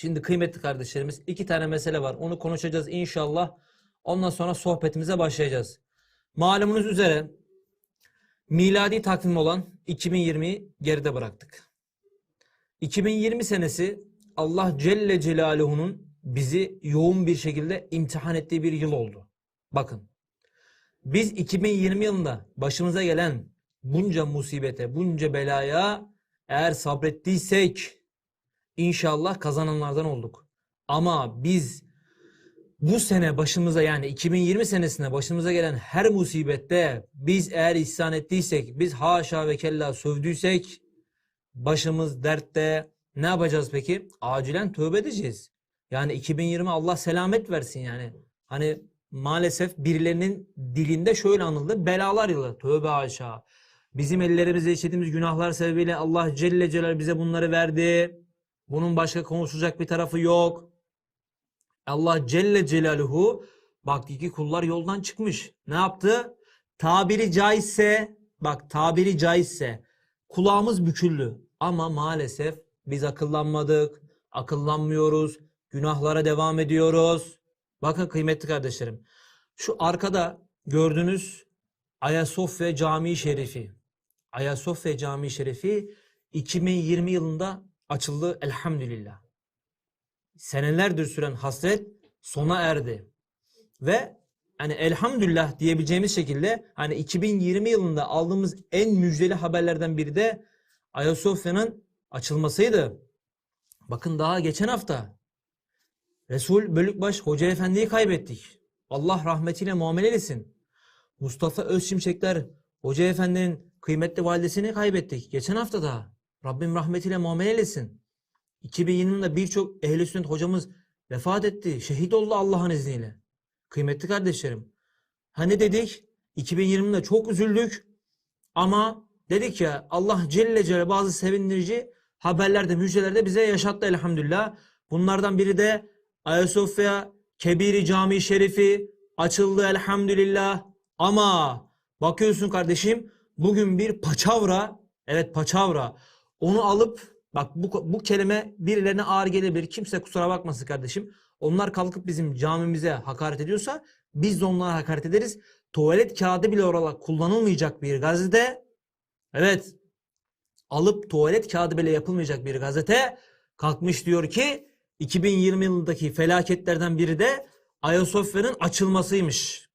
Şimdi kıymetli kardeşlerimiz iki tane mesele var. Onu konuşacağız inşallah. Ondan sonra sohbetimize başlayacağız. Malumunuz üzere miladi takvim olan 2020'yi geride bıraktık. 2020 senesi Allah Celle Celaluhu'nun bizi yoğun bir şekilde imtihan ettiği bir yıl oldu. Bakın biz 2020 yılında başımıza gelen bunca musibete, bunca belaya eğer sabrettiysek inşallah kazananlardan olduk. Ama biz bu sene başımıza yani 2020 senesinde başımıza gelen her musibette biz eğer isyan ettiysek, biz haşa ve kella sövdüysek başımız dertte ne yapacağız peki? Acilen tövbe edeceğiz. Yani 2020 Allah selamet versin yani. Hani maalesef birilerinin dilinde şöyle anıldı. Belalar yılı. Tövbe haşa. Bizim ellerimize işlediğimiz günahlar sebebiyle Allah Celle Celal bize bunları verdi. Bunun başka konuşulacak bir tarafı yok. Allah Celle Celaluhu baktı ki kullar yoldan çıkmış. Ne yaptı? Tabiri caizse bak tabiri caizse kulağımız büküldü. Ama maalesef biz akıllanmadık. Akıllanmıyoruz. Günahlara devam ediyoruz. Bakın kıymetli kardeşlerim. Şu arkada gördüğünüz Ayasofya Camii Şerifi. Ayasofya Camii Şerifi 2020 yılında açıldı elhamdülillah. Senelerdir süren hasret sona erdi. Ve hani elhamdülillah diyebileceğimiz şekilde hani 2020 yılında aldığımız en müjdeli haberlerden biri de Ayasofya'nın açılmasıydı. Bakın daha geçen hafta Resul Bölükbaş Hoca Efendi'yi kaybettik. Allah rahmetiyle muamele etsin. Mustafa Özşimşekler Hoca Efendi'nin kıymetli validesini kaybettik. Geçen hafta da. Rabbim rahmetiyle muamele eylesin. 2020'de birçok ehl sünnet hocamız vefat etti. Şehit oldu Allah'ın izniyle. Kıymetli kardeşlerim. Hani dedik 2020'de çok üzüldük ama dedik ya Allah Celle Celle bazı sevindirici haberlerde müjdelerde bize yaşattı elhamdülillah. Bunlardan biri de Ayasofya Kebiri Camii Şerifi açıldı elhamdülillah. Ama bakıyorsun kardeşim bugün bir paçavra evet paçavra onu alıp bak bu, bu kelime birilerine ağır gelebilir. Kimse kusura bakmasın kardeşim. Onlar kalkıp bizim camimize hakaret ediyorsa biz de onlara hakaret ederiz. Tuvalet kağıdı bile olarak kullanılmayacak bir gazete evet alıp tuvalet kağıdı bile yapılmayacak bir gazete kalkmış diyor ki 2020 yılındaki felaketlerden biri de Ayasofya'nın açılmasıymış.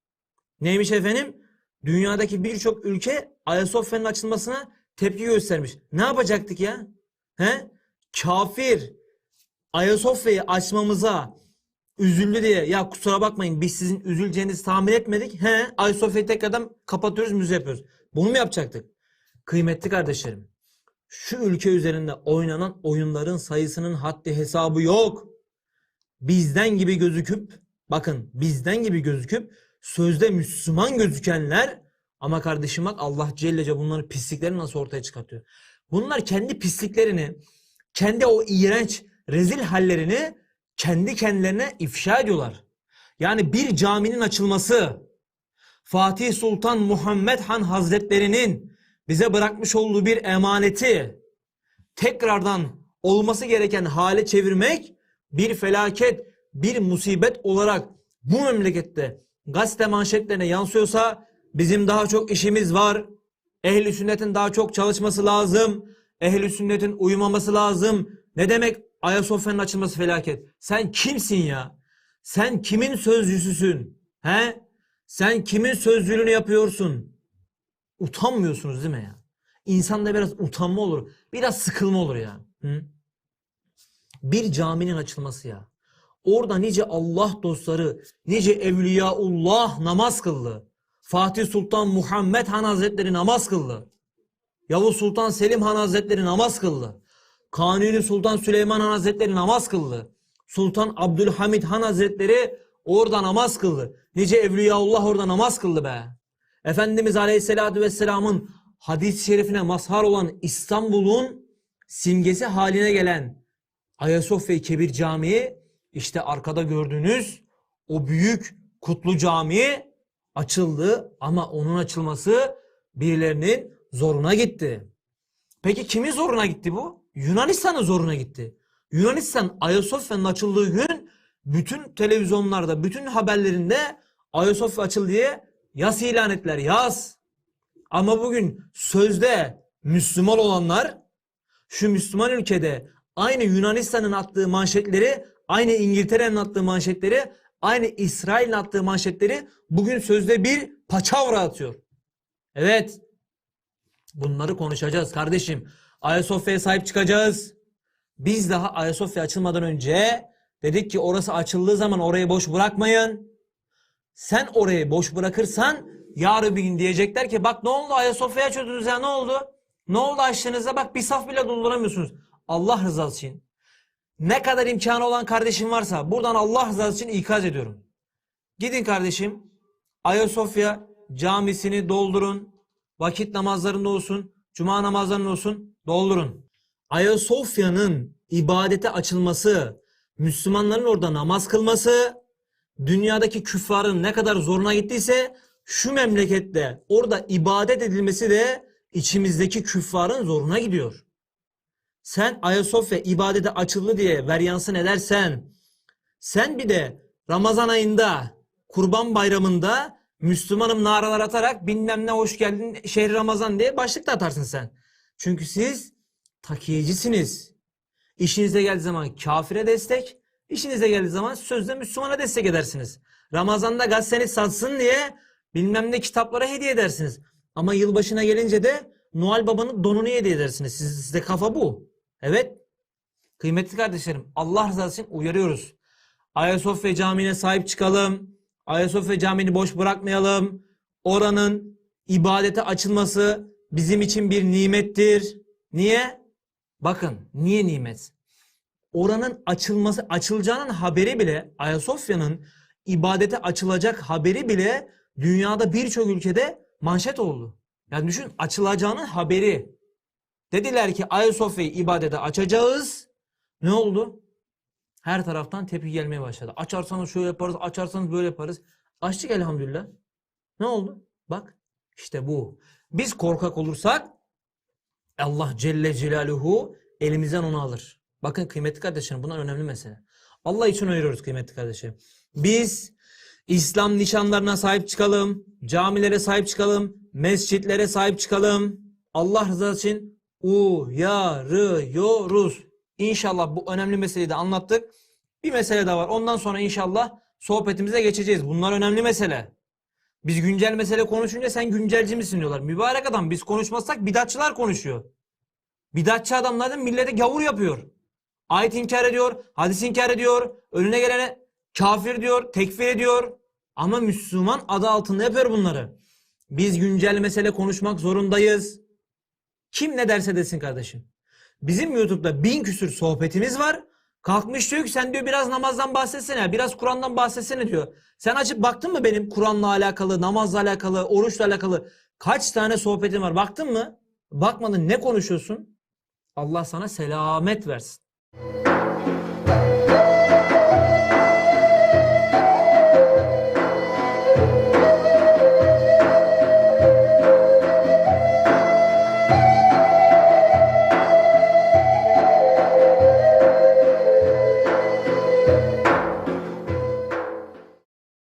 Neymiş efendim? Dünyadaki birçok ülke Ayasofya'nın açılmasına tepki göstermiş. Ne yapacaktık ya? He? Kafir Ayasofya'yı açmamıza üzüldü diye ya kusura bakmayın biz sizin üzüleceğinizi tahmin etmedik. He? Ayasofya'yı tekrardan kapatıyoruz müze yapıyoruz. Bunu mu yapacaktık? Kıymetli kardeşlerim şu ülke üzerinde oynanan oyunların sayısının haddi hesabı yok. Bizden gibi gözüküp bakın bizden gibi gözüküp sözde Müslüman gözükenler ama kardeşim bak Allah Celle Celle bunların pisliklerini nasıl ortaya çıkartıyor. Bunlar kendi pisliklerini, kendi o iğrenç rezil hallerini kendi kendilerine ifşa ediyorlar. Yani bir caminin açılması Fatih Sultan Muhammed Han Hazretlerinin bize bırakmış olduğu bir emaneti tekrardan olması gereken hale çevirmek bir felaket, bir musibet olarak bu memlekette gazete manşetlerine yansıyorsa bizim daha çok işimiz var. Ehli sünnetin daha çok çalışması lazım. Ehli sünnetin uyumaması lazım. Ne demek Ayasofya'nın açılması felaket? Sen kimsin ya? Sen kimin sözcüsüsün? He? Sen kimin sözcülüğünü yapıyorsun? Utanmıyorsunuz değil mi ya? İnsanda biraz utanma olur. Biraz sıkılma olur ya. Hı? Bir caminin açılması ya. Orada nice Allah dostları, nice evliyaullah namaz kıldı. Fatih Sultan Muhammed Han Hazretleri namaz kıldı. Yavuz Sultan Selim Han Hazretleri namaz kıldı. Kanuni Sultan Süleyman Han Hazretleri namaz kıldı. Sultan Abdülhamid Han Hazretleri orada namaz kıldı. Nice evliyaullah orada namaz kıldı be. Efendimiz Aleyhisselatü Vesselam'ın hadis-i şerifine mazhar olan İstanbul'un simgesi haline gelen Ayasofya Kebir Camii işte arkada gördüğünüz o büyük kutlu cami açıldı ama onun açılması birilerinin zoruna gitti. Peki kimin zoruna gitti bu? Yunanistan'ın zoruna gitti. Yunanistan Ayasofya'nın açıldığı gün bütün televizyonlarda, bütün haberlerinde Ayasofya açıldı diye yas ilan ettiler. Yas. Ama bugün sözde Müslüman olanlar şu Müslüman ülkede aynı Yunanistan'ın attığı manşetleri, aynı İngiltere'nin attığı manşetleri, aynı İsrail'in attığı manşetleri bugün sözde bir paçavra atıyor. Evet. Bunları konuşacağız kardeşim. Ayasofya'ya sahip çıkacağız. Biz daha Ayasofya açılmadan önce dedik ki orası açıldığı zaman orayı boş bırakmayın. Sen orayı boş bırakırsan yarın bir gün diyecekler ki bak ne oldu Ayasofya'ya açıyordunuz ya ne oldu? Ne oldu açtığınızda bak bir saf bile dolduramıyorsunuz. Allah rızası için. Ne kadar imkanı olan kardeşim varsa buradan Allah rızası için ikaz ediyorum. Gidin kardeşim Ayasofya camisini doldurun. Vakit namazlarında olsun, cuma namazlarında olsun doldurun. Ayasofya'nın ibadete açılması, Müslümanların orada namaz kılması, dünyadaki küffarın ne kadar zoruna gittiyse şu memlekette orada ibadet edilmesi de içimizdeki küffarın zoruna gidiyor. Sen Ayasofya ibadete açıldı diye veryansın edersen, sen bir de Ramazan ayında, Kurban Bayramı'nda Müslümanım naralar atarak bilmem ne hoş geldin şehri Ramazan diye başlık da atarsın sen. Çünkü siz takiyecisiniz. İşinize geldiği zaman kafire destek, işinize geldiği zaman sözde Müslümana destek edersiniz. Ramazan'da gazeteni satsın diye bilmem ne kitaplara hediye edersiniz. Ama yılbaşına gelince de Noel Baba'nın donunu hediye edersiniz. Siz, sizde kafa bu. Evet. Kıymetli kardeşlerim Allah rızası için uyarıyoruz. Ayasofya Camii'ne sahip çıkalım. Ayasofya Camii'ni boş bırakmayalım. Oranın ibadete açılması bizim için bir nimettir. Niye? Bakın niye nimet? Oranın açılması, açılacağının haberi bile Ayasofya'nın ibadete açılacak haberi bile dünyada birçok ülkede manşet oldu. Yani düşün açılacağının haberi. Dediler ki Ayasofya'yı ibadete açacağız. Ne oldu? Her taraftan tepki gelmeye başladı. Açarsanız şöyle yaparız, açarsanız böyle yaparız. Açtık elhamdülillah. Ne oldu? Bak işte bu. Biz korkak olursak Allah Celle Celaluhu elimizden onu alır. Bakın kıymetli kardeşlerim bunlar önemli mesele. Allah için uyarıyoruz kıymetli kardeşlerim. Biz İslam nişanlarına sahip çıkalım, camilere sahip çıkalım, mescitlere sahip çıkalım. Allah rızası için uyarıyoruz. İnşallah bu önemli meseleyi de anlattık. Bir mesele daha var. Ondan sonra inşallah sohbetimize geçeceğiz. Bunlar önemli mesele. Biz güncel mesele konuşunca sen güncelci misin diyorlar. Mübarek adam biz konuşmazsak bidatçılar konuşuyor. Bidatçı adamlar da millete gavur yapıyor. Ayet inkar ediyor, hadis inkar ediyor, önüne gelene kafir diyor, tekfir ediyor. Ama Müslüman adı altında yapıyor bunları. Biz güncel mesele konuşmak zorundayız. Kim ne derse desin kardeşim. Bizim YouTube'da bin küsür sohbetimiz var. Kalkmış diyor ki sen diyor biraz namazdan bahsetsene, biraz Kur'an'dan bahsetsene diyor. Sen açıp baktın mı benim Kur'an'la alakalı, namazla alakalı, oruçla alakalı kaç tane sohbetim var? Baktın mı? Bakmadın ne konuşuyorsun? Allah sana selamet versin.